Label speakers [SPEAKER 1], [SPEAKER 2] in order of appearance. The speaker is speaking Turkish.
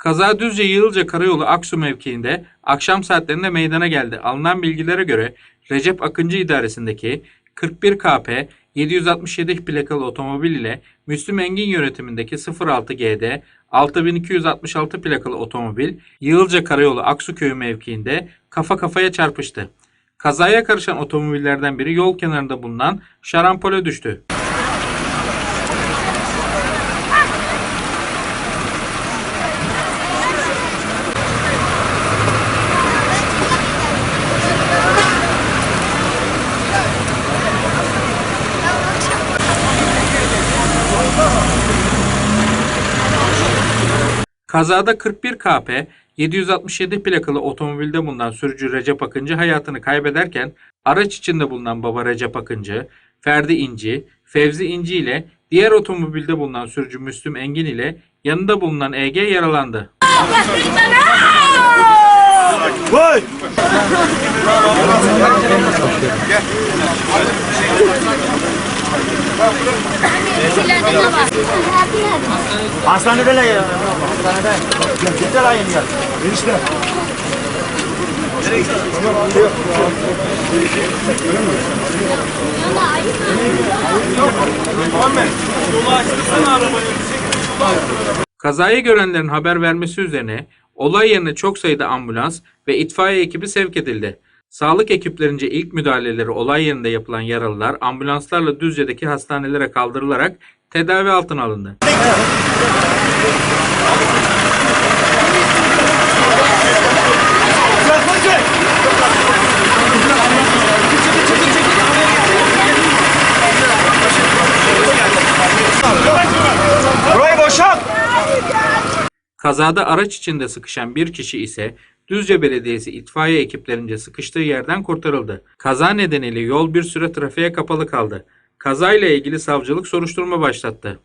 [SPEAKER 1] Kaza Düzce Yığılca Karayolu Aksu mevkiinde akşam saatlerinde meydana geldi. Alınan bilgilere göre Recep Akıncı idaresindeki 41 KP 767 plakalı otomobil ile Müslüm Engin yönetimindeki 06 GD 6266 plakalı otomobil Yığılca Karayolu Aksu köyü mevkiinde kafa kafaya çarpıştı. Kazaya karışan otomobillerden biri yol kenarında bulunan şarampole düştü. Kazada 41 KP 767 plakalı otomobilde bulunan sürücü Recep Akıncı hayatını kaybederken araç içinde bulunan baba Recep Akıncı, Ferdi İnci, Fevzi İnci ile diğer otomobilde bulunan sürücü Müslüm Engin ile yanında bulunan EG yaralandı.
[SPEAKER 2] Vay! Hastanede ya. Hastanede. Yeter ayın ya. Enişte.
[SPEAKER 1] Kazayı görenlerin haber vermesi üzerine olay yerine çok sayıda ambulans ve itfaiye ekibi sevk edildi. Sağlık ekiplerince ilk müdahaleleri olay yerinde yapılan yaralılar ambulanslarla Düzce'deki hastanelere kaldırılarak tedavi altına alındı. Kazada araç içinde sıkışan bir kişi ise Düzce Belediyesi itfaiye ekiplerince sıkıştığı yerden kurtarıldı. Kaza nedeniyle yol bir süre trafiğe kapalı kaldı. Kazayla ilgili savcılık soruşturma başlattı.